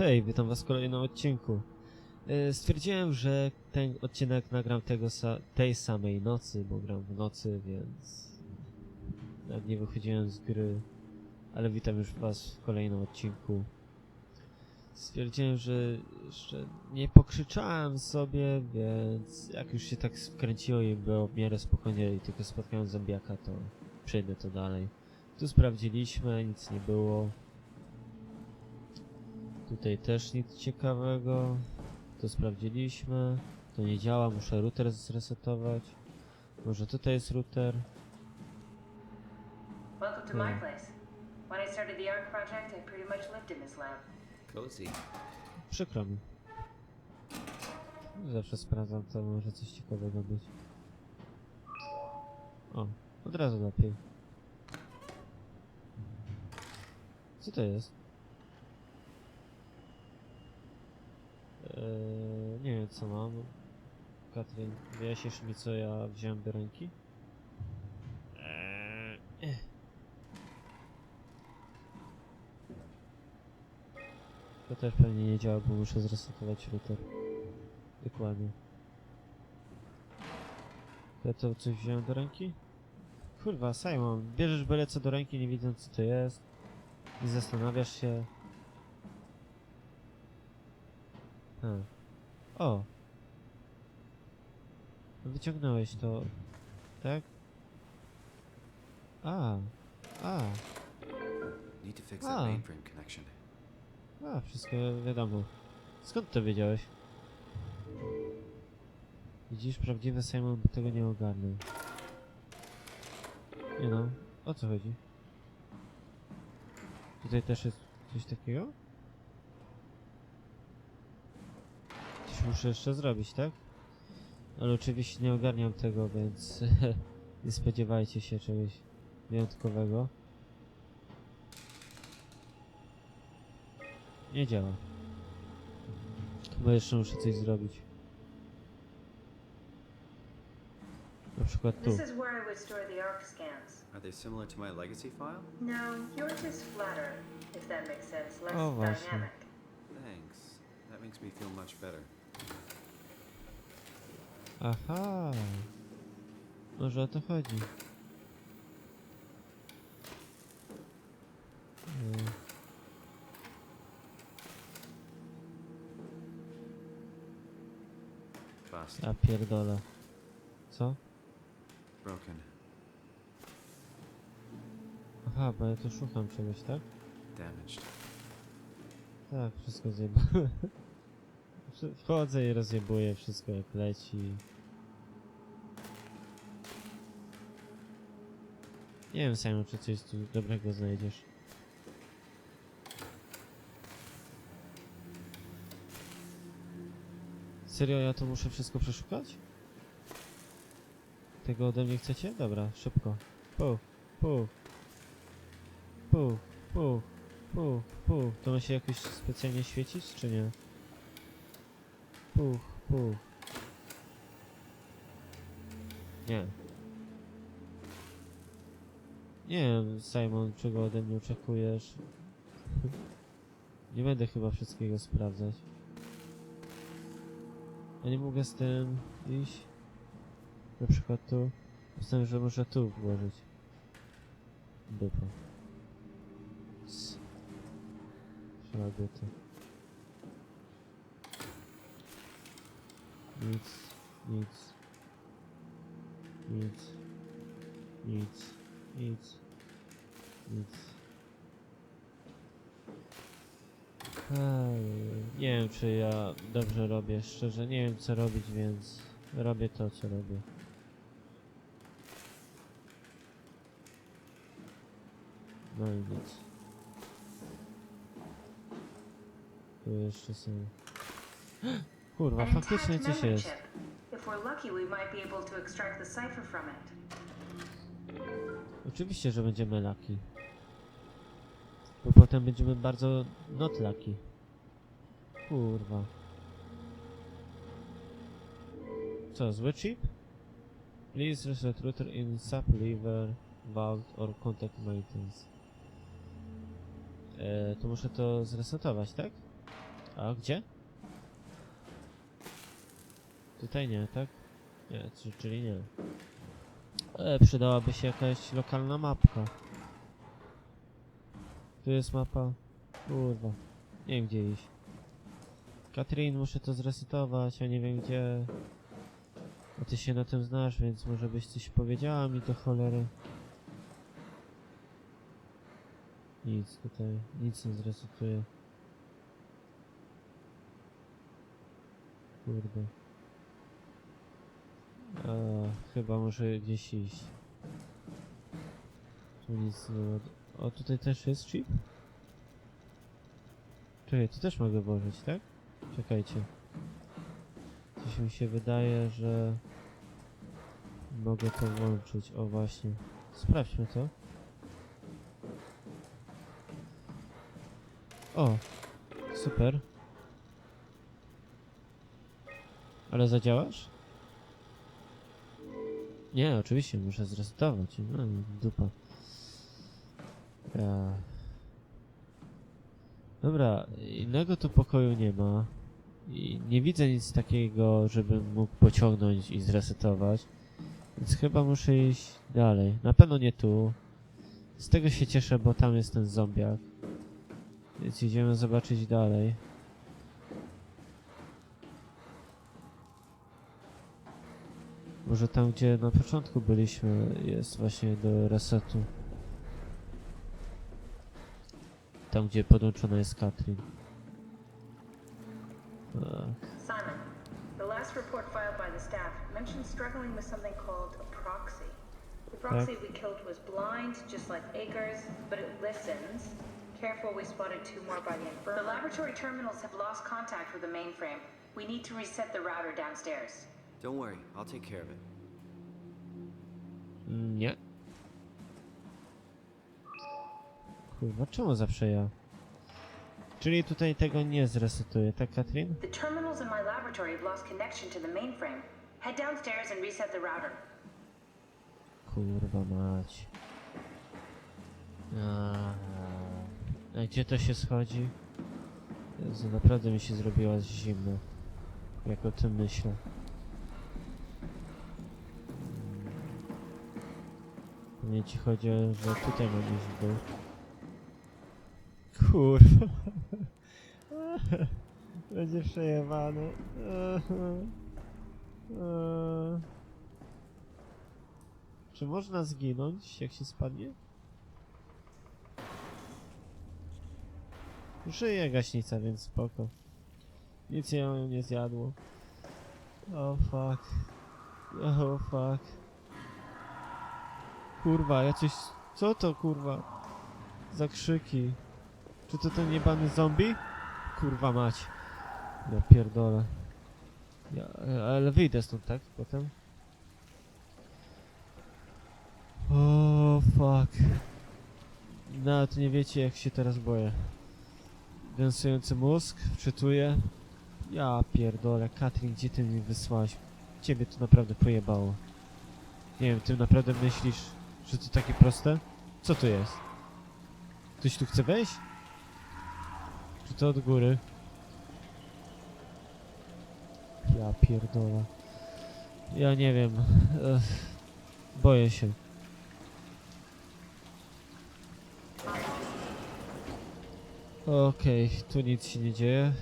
Hej, witam was w kolejnym odcinku. E, Stwierdziłem, że ten odcinek nagram tego tej samej nocy, bo gram w nocy, więc nawet nie wychodziłem z gry, ale witam już was w kolejnym odcinku. Stwierdziłem, że jeszcze nie pokrzyczałem sobie, więc jak już się tak skręciło i było w miarę spokojnie i tylko spotkałem zombiaka, to przejdę to dalej. Tu sprawdziliśmy, nic nie było. Tutaj też nic ciekawego. To sprawdziliśmy. To nie działa, muszę router zresetować. Może tutaj jest router. Welcome to my Hmm. place. When I started the ARC project, I pretty much lived in this lab. Cozy. Przykro mi. Zawsze sprawdzam, to może coś ciekawego być. O, od razu lepiej. Co to jest? Eee, nie wiem co mam. Katrin, wyjaśnisz mi co ja wziąłem do ręki? Eee, eh. To też pewnie nie działa, bo muszę zresetować router. Dokładnie. Ja to coś wziąłem do ręki? Kurwa, Simon, bierzesz byle co do ręki, nie widząc co to jest. Nie zastanawiasz się. Hmm. O! Wyciągnąłeś to, tak? A, a, Need to fix Ah. that mainframe connection. a, wszystko wiadomo. Skąd to wiedziałeś? Widzisz, prawdziwy Simon by tego nie ogarnął. Nie no, o co chodzi? Tutaj też jest coś takiego? Coś muszę jeszcze zrobić, tak? Ale oczywiście nie ogarniam tego, więc nie spodziewajcie się czegoś wyjątkowego. Nie działa. Chyba jeszcze muszę coś zrobić. Na przykład tu. This is where I would store the ARC scans. Are they similar to my legacy file? No, yours is flatter, if that makes sense, less Oh, I see. dynamic. Thanks. That makes me feel much better. Aha. Może o to chodzi. Ja pierdolę. Co? Broken. Aha, bo ja tu szukam czegoś, tak? Damaged. Tak, wszystko zjebałem. Wchodzę i rozjebuję wszystko jak leci. Nie wiem Simon, czy coś tu dobrego znajdziesz. Serio, ja to muszę wszystko przeszukać? Tego ode mnie chcecie? Dobra, szybko. Pu, pu. Pu, pu, pu, pu. To ma się jakoś specjalnie świecić, czy nie? Puch, puch. Nie. Nie wiem, Simon, czego ode mnie oczekujesz. nie będę chyba wszystkiego sprawdzać. Ja nie mogę z tym iść. Na przykład tu. Myślałem, że może tu włożyć. Dupa. S- Szlaguty. Nic, nic, nic, nic, nic, nic. Nie wiem, czy ja dobrze robię, szczerze. Nie wiem co robić, więc robię to, co robię. No i nic. Tu jeszcze są... Kurwa, faktycznie coś jest. chip. If we're lucky, we might be able to extract the cipher from it. Oczywiście, że będziemy lucky. Bo potem będziemy bardzo not lucky. Kurwa. Co, zły chip? Please reset router in sub lever vault or contact maintenance. E, to muszę to zresetować, tak? A gdzie? Tutaj nie, tak? Nie, czy- czyli nie. E, przydałaby się jakaś lokalna mapka. Tu jest mapa. Kurwa. Nie wiem gdzie iść. Katrin, muszę to zresetować, ja nie wiem gdzie. A ty się na tym znasz, więc może byś coś powiedziała mi do cholery. Nic tutaj, nic nie zresetuje. Kurde. A, chyba muszę gdzieś iść. Tu nic nie ma. O, tutaj też jest chip? Czekaj, tu też mogę włożyć, tak? Czekajcie. Coś mi się wydaje, że mogę to włączyć. O właśnie. Sprawdźmy to. O! Super. Ale zadziałasz? Nie, oczywiście, muszę zresetować. No, dupa. Ja. Dobra, innego tu pokoju nie ma. I nie widzę nic takiego, żebym mógł pociągnąć i zresetować. Więc chyba muszę iść dalej. Na pewno nie tu. Z tego się cieszę, bo tam jest ten zombiak. Więc idziemy zobaczyć dalej. Może tam, gdzie na początku byliśmy, jest właśnie do resetu. Tam, gdzie podłączona jest Katrin. Ach, Simon, the last report filed by the staff mentioned struggling with something called a proxy. The proxy we killed was blind, just like Akers, but it listens. Careful, we spotted two more by the infirmary. The laboratory terminals have lost contact with the mainframe. We need to reset the router downstairs. Don't worry, I'll take care of it. nie. Kurwa, czemu zawsze ja? Czyli tutaj tego nie zresetuje, tak Katrin? The terminals in my laboratory have lost connection to the mainframe. Head downstairs and reset the router. Kurwa mać. A, a gdzie to się schodzi? Jezu, naprawdę mi się zrobiła zimno. Jak o tym myślę. Nie ci chodzi, że tutaj w dół. Kurwa. Będzie przejebany. Czy można zginąć, jak się spadnie? Żyje gaśnica, więc spoko. Nic ją nie zjadło. Oh fuck. Oh fuck. Kurwa, jacyś... Co to kurwa? Za krzyki. Czy to ten niebany zombie? Kurwa mać. Ja pierdolę. Ja, ale wyjdę stąd, tak? Potem? O fuck. Nawet nie wiecie jak się teraz boję. Gęsujący mózg, wczytuję. Ja pierdolę, Katrin, gdzie ty mnie wysłałaś? Ciebie to naprawdę pojebało. Nie wiem, ty naprawdę myślisz, że to takie proste? Co to jest? Ktoś tu chce wejść? Czy to od góry? Ja pierdolę. Ja nie wiem. Boję się. Okej, tu nic się nie dzieje.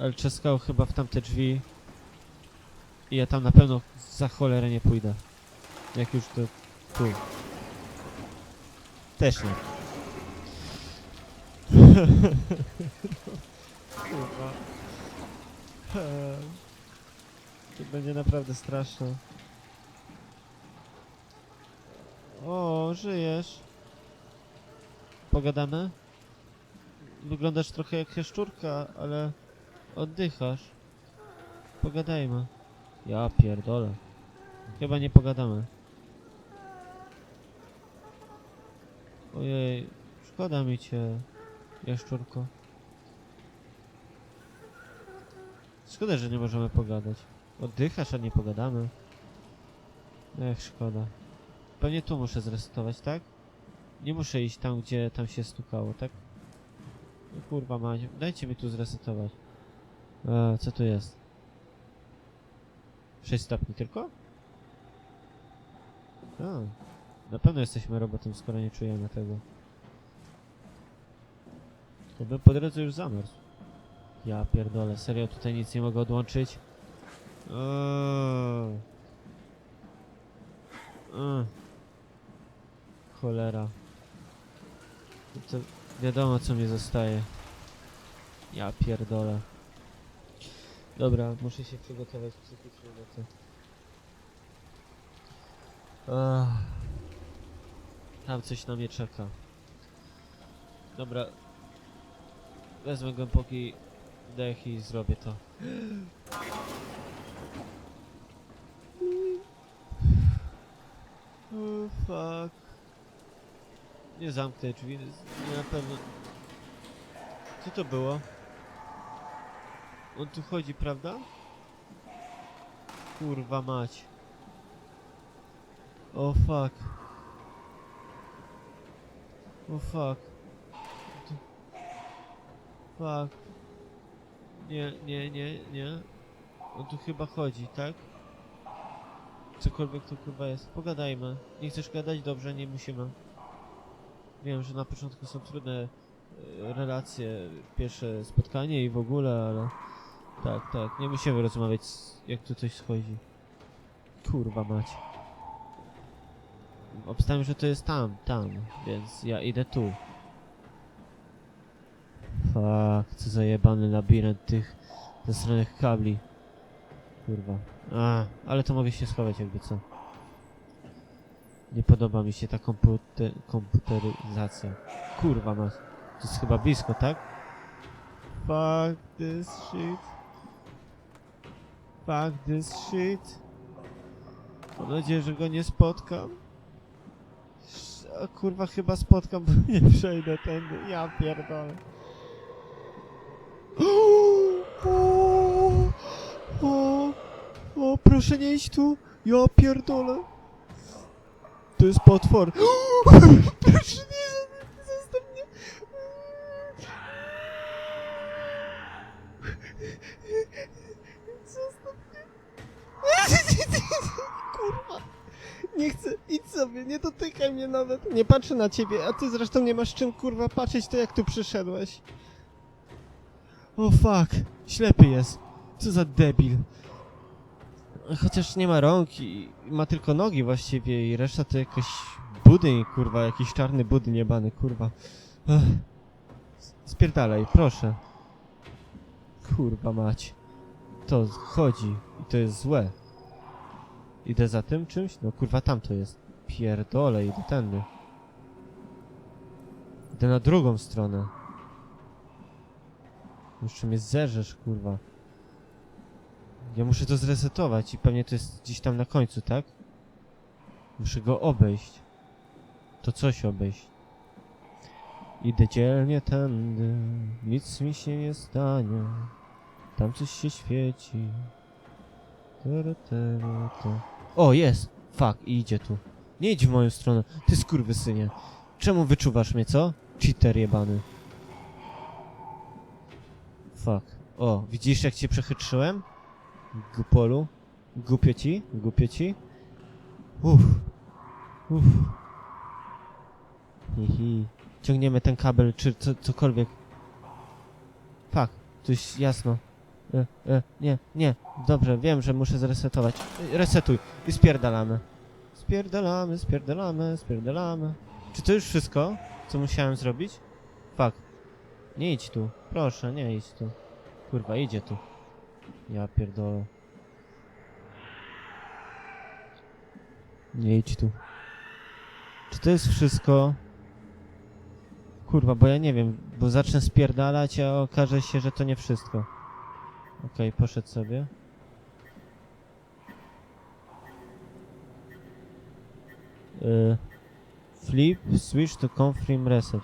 Ale trzaskał chyba w tamte drzwi. I ja tam na pewno za cholerę nie pójdę. Jak już to tu. Też nie. Kurwa. Eee, To będzie naprawdę straszne. O, żyjesz. Pogadamy? Wyglądasz trochę jak jaszczurka, ale oddychasz. Pogadajmy. Ja pierdolę. Chyba nie pogadamy. Ojej, szkoda mi cię, jaszczurko. Szkoda, że nie możemy pogadać. Oddychasz, a nie pogadamy. Ech, szkoda. Pewnie tu muszę zresetować, tak? Nie muszę iść tam, gdzie tam się stukało, tak? No kurwa mać, dajcie mi tu zresetować. E, co tu jest? 6 stopni tylko? A, na pewno jesteśmy robotem, skoro nie czujemy tego. To bym po drodze już zamarzł. Ja pierdolę, serio tutaj nic nie mogę odłączyć? Eee. Eee. Cholera. To wiadomo co mi zostaje. Ja pierdolę. Dobra, muszę się przygotować psychicznie do to. Ach. Tam coś na mnie czeka. Dobra. Wezmę głęboki wdech i zrobię to. Oh, fuck. Nie zamknę drzwi, nie na pewno. Co to było? On tu chodzi, prawda? Kurwa mać. O fuck. O fuck. Fuck. Nie, nie, nie, nie. On tu chyba chodzi, tak? Cokolwiek to kurwa jest. Pogadajmy. Nie chcesz gadać? Dobrze, nie musimy. Wiem, że na początku są trudne e, relacje, pierwsze spotkanie i w ogóle, ale... Tak, tak, nie musimy rozmawiać, jak tu coś schodzi. Kurwa mać. Obstawiam, że to jest tam, tam, więc ja idę tu. Fuck, co za jebany labirynt tych zasranych kabli. Kurwa. A, ale to mogę się schować jakby co. Nie podoba mi się ta komputer komputeryzacja. Kurwa mać. To jest chyba blisko, tak? Fuck this shit. Fuck this shit. Mam nadzieję, że go nie spotkam. Kurwa chyba spotkam, bo nie przejdę tędy. Ja pierdolę. O, o, o, proszę nie iść tu. Ja pierdolę. To jest potwór. Proszę nie, zostaw mnie. Zostaw mnie. Kurwa. Nie chcę, idź sobie, nie dotykaj mnie nawet. Nie patrzę na ciebie, a ty zresztą nie masz czym kurwa patrzeć to jak tu przyszedłeś. O fuck, ślepy jest. Co za debil. Chociaż nie ma rąk i ma tylko nogi właściwie i reszta to jakoś budyń, kurwa, jakiś czarny budyń jebany, kurwa. Ech. Spierdalaj, proszę. Kurwa mać. To chodzi i to jest złe. Idę za tym czymś? No kurwa tam to jest. Pierdolę, idę tędy. Idę na drugą stronę. Jeszcze mnie zerzesz, kurwa. Ja muszę to zresetować i pewnie to jest gdzieś tam na końcu, tak? Muszę go obejść. To coś obejść. Idę dzielnie tędy, nic mi się nie stanie. Tam coś się świeci. Tara, tara, ta. O, jest! Fuck, i idzie tu. Nie idź w moją stronę. Ty skurwysynie. Czemu wyczuwasz mnie, co? Cheater jebany. Fuck. O, widzisz jak cię przechytrzyłem? Gupolu. Głupio ci? Głupio ci? Uff. Uff. Hihi. Ciągniemy ten kabel, czy co, cokolwiek. Fuck, tu jest jasno. E, e, nie, nie. Dobrze, wiem, że muszę zresetować. E, Resetuj i spierdalamy. Spierdalamy, spierdalamy, spierdalamy. Czy to już wszystko, co musiałem zrobić? Fuck. Nie idź tu. Proszę, nie idź tu. Kurwa, idzie tu. Ja pierdolę. Nie idź tu. Czy to jest wszystko? Kurwa, bo ja nie wiem, bo zacznę spierdalać, a okaże się, że to nie wszystko. Okej, poszedł sobie. Y, flip, switch to confirm reset.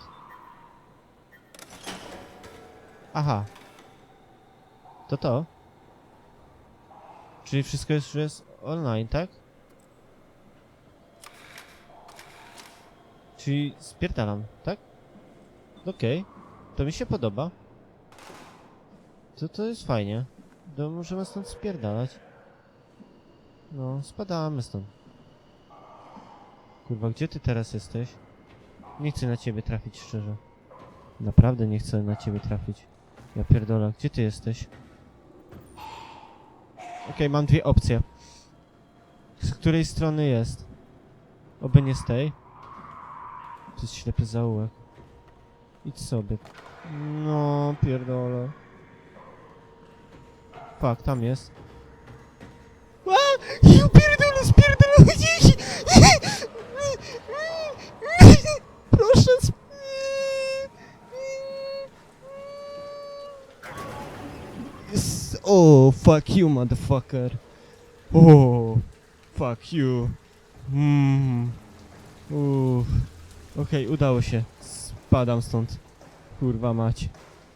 Aha. To to? Czyli wszystko jest, już jest online, tak? Czyli spierdalam, tak? Okej. To mi się podoba. To, to jest fajnie. To możemy stąd spierdalać. No, spadamy stąd. Kurwa, gdzie ty teraz jesteś? Nie chcę na ciebie trafić, szczerze. Naprawdę nie chcę na ciebie trafić. Ja pierdolę, gdzie ty jesteś? Okej, mam dwie opcje. Z której strony jest? Oby nie z tej. To jest ślepy zaułek. Idź sobie. No, pierdolę. Fak, tam jest. Ja pierdolę, spierdolę gdzieś! Proszę, sp- Yes. Oh, fuck you, motherfucker. Oh, fuck you. Mm. Uff. Okej, udało się. Spadam stąd. Kurwa mać.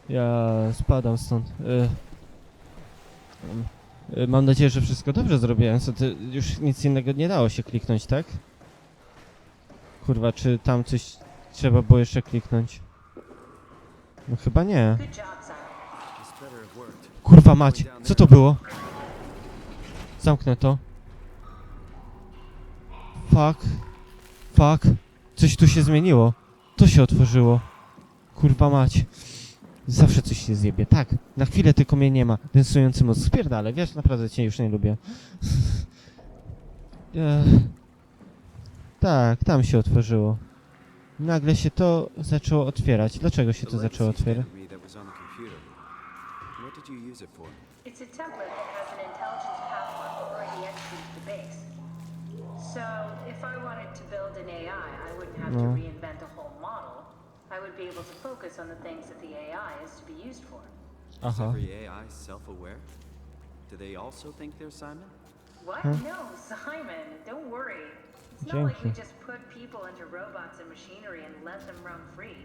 Ja spadam stąd. E. E, Mam nadzieję, że wszystko dobrze zrobiłem. Co ty, już nic innego nie dało się kliknąć, tak? Kurwa, czy tam coś trzeba było jeszcze kliknąć? No chyba nie. Kurwa mać, co to było? Zamknę to. Fuck. Fuck. Coś tu się zmieniło. To się otworzyło. Kurwa mać. Zawsze coś się zjebie. Tak, na chwilę tylko mnie nie ma. Densujący moc. Spierdalę, wiesz, naprawdę cię już nie lubię. Ech. Tak, tam się otworzyło. Nagle się to zaczęło otwierać. Dlaczego się to zaczęło otwierać? It's a template that has an intelligence already base. So, if I wanted to build an AI, I wouldn't have to No. reinvent a whole model. I would be able to focus on the things that the AI is to be used for. Uh-huh. Is Aha. every AI self-aware? Do they also think they're Simon? What? Huh? No, Simon, don't worry. It's not like we Dzięki. just put people into robots and machinery and let them roam free.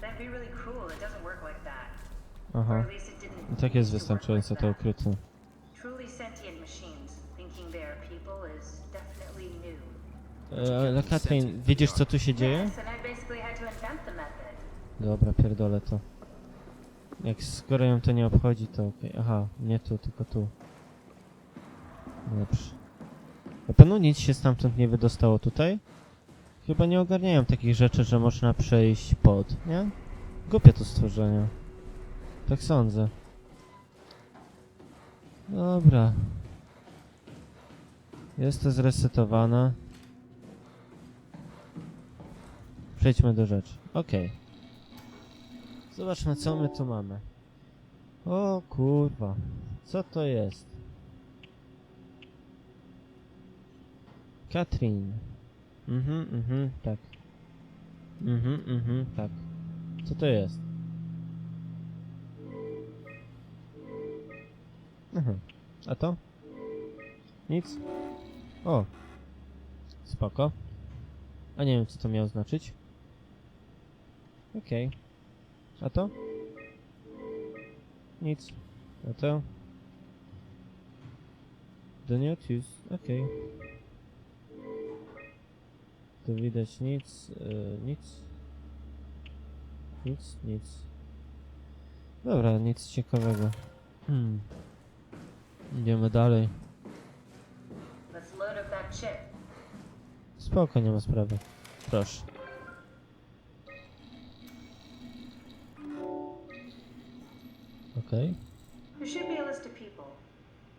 That'd be really cruel. It doesn't work like that. Uh-huh. Or Aha. at least it didn't. I tak jest used to work wystarczająco like to that. okrutne. Truly sentient machines thinking they are people is definitely new. Uh, e, Ale Katrin, widzisz co tu się dzieje? Yes, and I Dobra, pierdolę to. Jak skoro ją to nie obchodzi, to okej. Aha, nie tu, tylko tu. Dobrze. Na pewno nic się stamtąd nie wydostało tutaj? Chyba nie ogarniają takich rzeczy, że można przejść pod, nie? Głupie to stworzenie. Tak sądzę. Dobra. Jest to zresetowane. Przejdźmy do rzeczy. Okej. Zobaczmy, co my tu mamy. O kurwa. Co to jest? Katrin. Mhm, mhm, tak. Mhm, mhm, tak. Co to jest? Mhm. A to? Nic? O. Spoko. A nie wiem, co to miało znaczyć. Okej. A to? Nic. A to? Do not use. Okej. Tu widać nic, yy, nic. Nic, nic. Dobra, nic ciekawego. Hmm. Idziemy dalej. Spoko, nie ma sprawy. Proszę. Okej. There should be a list of people.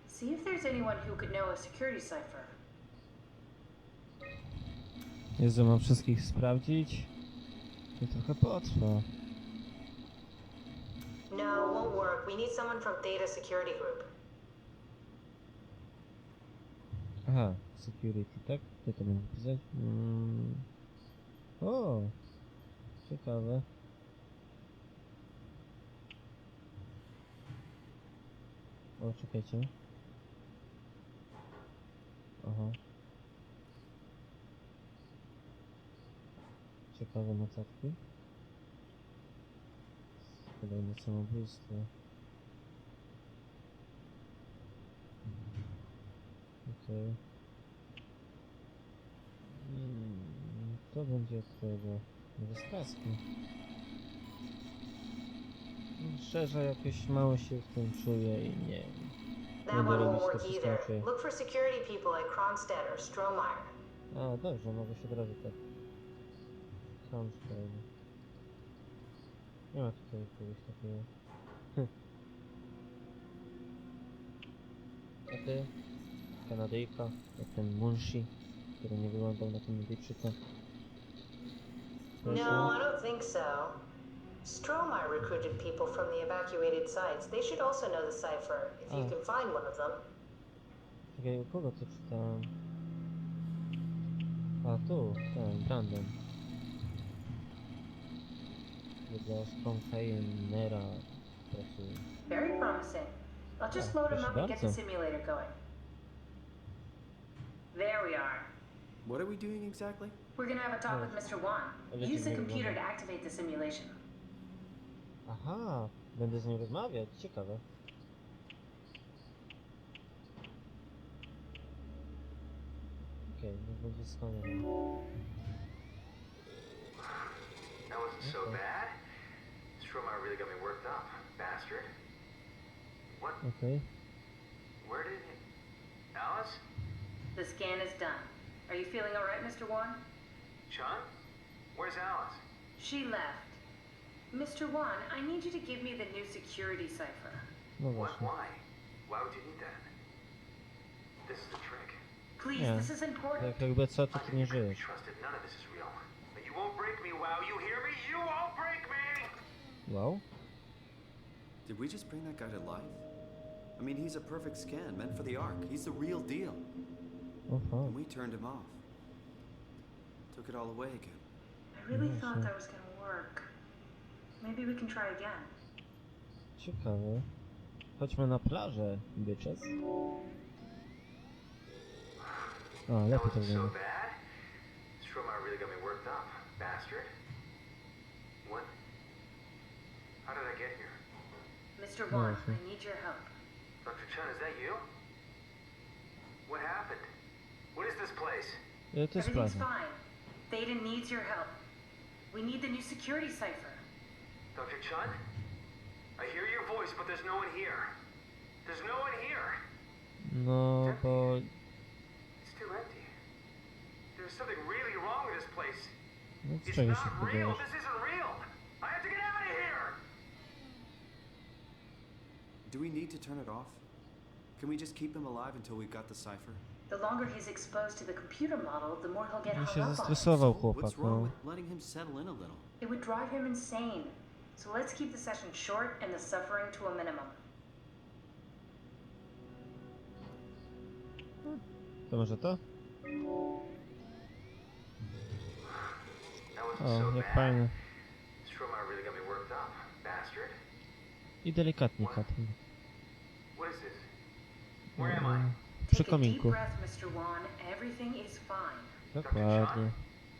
See if there's anyone who could know a security cipher. Jezu, mam wszystkich sprawdzić? To trochę potrwa. No, won't work. We need someone from Data Security Group. Aha, security, tak? Gdzie to będę pisać? Mm. O! Ciekawe. O, czekajcie. Aha. Ciekawe notatki. Kolejne samobójstwo. Okej. Mm, to będzie od tego. Ze straski. Szczerze jakoś mało się w tym czuję i nie. That Będę one won't robić to work either. Look for security people like Kronstadt or Strohmeyer. A, dobrze, mogę się od razu tak... Sam sprawdzę. Nie ma tutaj kogoś takiego. Hm. A ty? Kanadyjka, jak ten Munshi, który nie wyglądał na Kanadyjczyka. No, I don't think so. Strohmeyer recruited people from the evacuated sites. They should also know the cipher, if you Oh. can find one of them. Czekaj, u kogo to czytałem? A tu, ten, Brandon. Dla Strongfeyenera pracuje. Very promising. I'll just load him up and get the simulator going. There we are. What are we doing exactly? We're gonna have a talk with Mr. Wan. Use the computer to activate the simulation. Aha, będę z nim rozmawiać, ciekawe. Okej, niech będzie skaner. That wasn't so Okay. bad. Strohmeyer really got me worked up, bastard. What? Okej. Where did he... Alice? The scan is done. Are you feeling alright, Mr. Wan? Chun? Where's Alice? She left. Mr. Wan, I need you to give me the new security cipher. No What? właśnie. Why? Why would you need that? This is the trick. Please, Yeah. this is important. Jak jakby co, to ty nie I can be żyjesz. trusted. None of this is real. But you won't break me, WoW. You hear me? You won't break me! Wow. Did we just bring that guy to life? I mean, he's a perfect scan, meant for the Ark. He's the real deal. Oho. And we turned him off. Took it all away again. I really Yeah, thought sure. that was gonna work. Maybe we can try again. Ciekawe. Chodźmy na plażę, bitches. O, lepiej to wasn't so wygląda. bad. Strohmeyer really got me worked up, bastard. What? How did I get here? Mr. Wan, I see. I need your help. Dr. Chun, is that you? What happened? What is this place? E, To jest Everything's plaża. fine. Theta needs your help. We need the new security cipher. Dr. Chun? I hear your voice, but there's no one here. There's no one here. No, but... It's too empty. There's something really wrong with this place. No, z It's czego not real. spodziewasz? This isn't real. I have to get out of here. Do we need to turn it off? Can we just keep him alive until we've got the cipher? The longer he's exposed to the computer model, the more he'll get hung up on it. zestresował So chłopak, what's wrong no. with letting him settle in a little? It would drive him insane. So let's keep the session short and the suffering to a minimum. To może to? O, jak fajnie. I delikatnie am I? Przy Take a deep kominku. breath, Mr. Wan. Everything is fine. Dokładnie.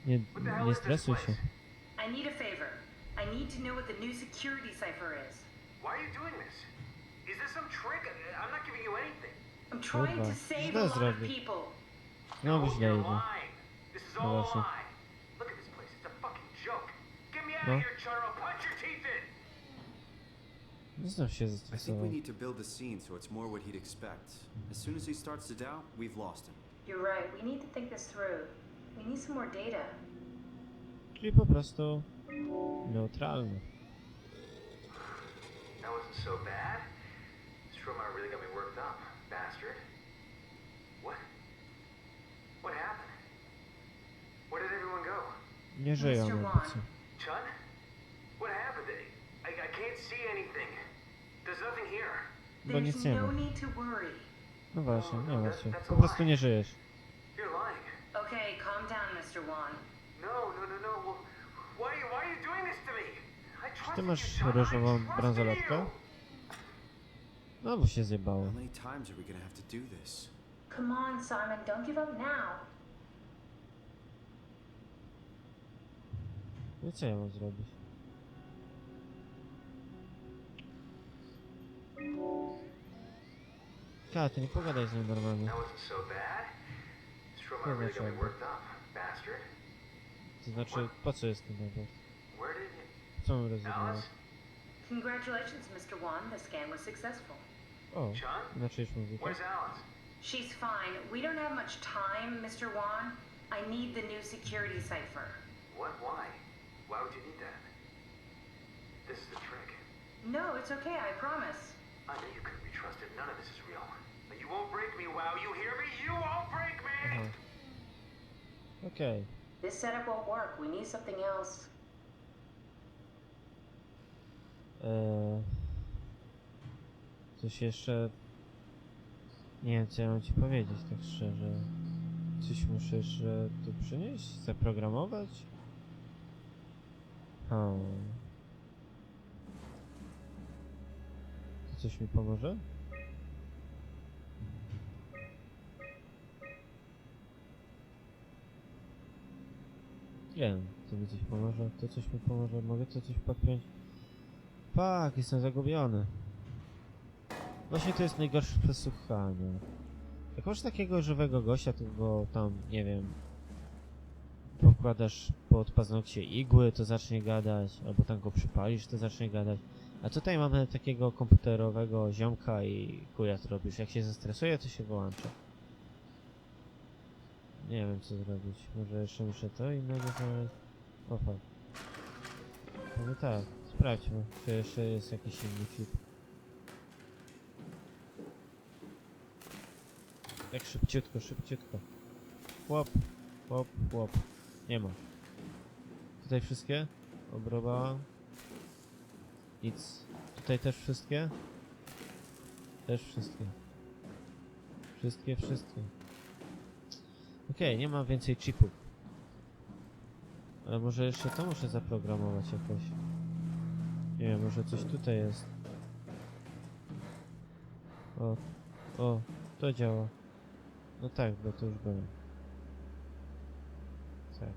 Nie, nie stresuj się. I need a favor. I need to know what the new security cipher is. Why are you doing this? Is this some trick? I- I'm not giving you anything. I'm trying Kurwa, to save źle a lot of people. Znowu No, źle oh, you're idzie. lying. This is No all a właśnie. lie. Look at this place. It's a fucking joke. Get me out No. of here, Chun, punch your teeth in. Nie znam się I think we need to build the scene so it's more what he'd expect. As soon as he starts to doubt, we've lost him. You're right. We need to think this through. We need some more data. Czyli po prostu neutralny. That wasn't so bad. Strohmeyer really got me worked up, bastard. What? What happened? Where did everyone go? Nie żyją Mr. Wan. co. Chun? What happened? I, I can't see anything. There's nothing here. Bo There's nic nie no ma. need to worry. No właśnie, nie No, ma that- się. Po prostu nie żyjesz. You're lying. Okay, calm down, Mr. Wan. No, no, no, no. Well, Why, why are you doing this to me? I Czy ty masz różową bransoletkę? No bo się zjebało. How many times are we gonna have to do this? Come on, Simon. Don't give up now. No i co ja mam zrobić? Ka, ty nie pogadaj z nim normalnie. That wasn't so bad. Strohmeyer really got me dlaczego? worked up, bastard. To znaczy, po co jest ten? Where did you... Co mam rezygnować? Alice? Congratulations, Mr. Wan. The scan was successful. O, Sean? inaczej już mówię. Where's Alice? She's fine. We don't have much time, Mr. Wan. I need the new security cipher. What? Why? Why would you need that? This is a trick. No, it's okay, I promise. I know you couldn't be trusted. None of this is real. But you won't break me, WoW. You hear me? You won't break me! Aha. Okej. This setup won't work. We need something else. Coś jeszcze... Nie wiem, co ja mam ci powiedzieć, tak szczerze. Coś muszę jeszcze tu przynieść? Zaprogramować? Hmm. To coś mi pomoże? Wiem, to mi coś pomoże, to coś mi pomoże, mogę to coś podpiąć? Fuck, jestem zagubiony. Właśnie to jest najgorsze przesłuchanie. Jak masz takiego żywego gościa, to go tam, nie wiem, pokładasz pod paznokcie igły, to zacznie gadać, albo tam go przypalisz, to zacznie gadać. A tutaj mamy takiego komputerowego ziomka i chuja to robisz. Jak się zestresuje, to się wyłącza. Nie wiem co zrobić. Może jeszcze muszę to innego znaleźć. O fuck. No tak, sprawdźmy, czy jeszcze jest jakiś inny chip. Tak szybciutko, szybciutko. Łop, łop, łop. Nie ma. Tutaj wszystkie? Obroba. Nic. Tutaj też wszystkie? Też wszystkie. Wszystkie, wszystkie. Okej, nie ma więcej chipów. Ale może jeszcze to muszę zaprogramować jakoś. Nie wiem, może coś tutaj jest. O, o, to działa. No tak, bo to już było. Tak.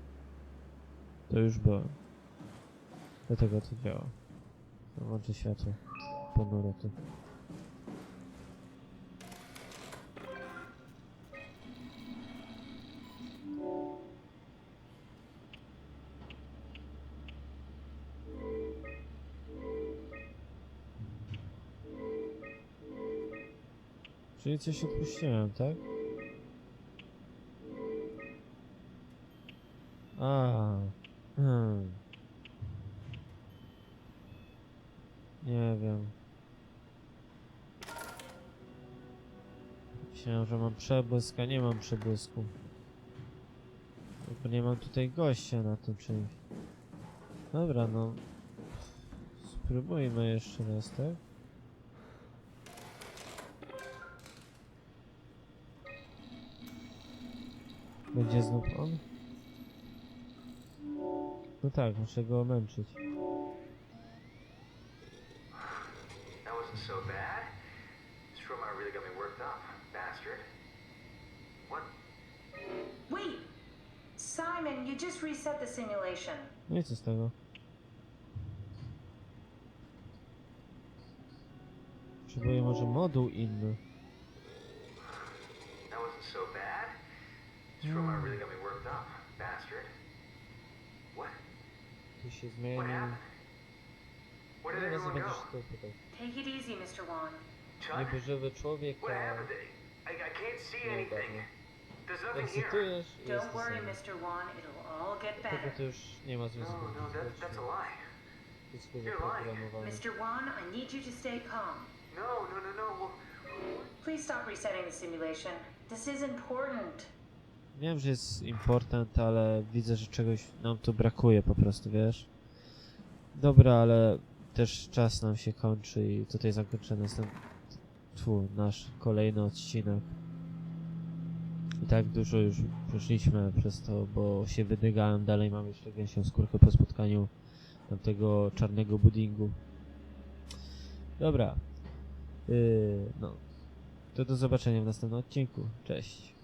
To już było. Dlatego to działa. Włączę światło. Ponuro tu. Czyli coś odpuściłem, tak? A, hmm. Nie wiem. Myślałem, że mam przebłysk, a nie mam przebłysku. Bo nie mam tutaj gościa na tym czymś. Dobra, no. Spróbujmy jeszcze raz, tak? Będzie znów on? No tak, muszę go męczyć. That wasn't so bad. Stromae really got me worked up, bastard. What? Wait! Simon, you just reset the simulation. No i co z tego? Potrzebuję może moduł inny. That wasn't so bad. Stromae really got me worked up, bastard. What? Tu się What happened? Where did everyone go? Take it easy, Mr. Wan. Chuck? Niby żywy człowiek, What happened? I, I can't see No, anything. There's nothing here. ekscytujesz i jest Don't worry. Mr. Wan. It'll all get Tego better. to już No, no, that, that's a lie. You're lying. Mr. Wan, I need you to stay calm. No, no, no, no. Please stop resetting the simulation. This is important. Wiem, że jest important, ale widzę, że czegoś nam tu brakuje po prostu, wiesz? Dobra, ale też czas nam się kończy i tutaj zakończę następny, tfu, nasz kolejny odcinek. I tak dużo już przeszliśmy przez to, bo się wydygałem, dalej mam jeszcze gęsią skórkę po spotkaniu tamtego czarnego buddingu. Dobra. Yy, no. To do zobaczenia w następnym odcinku. Cześć.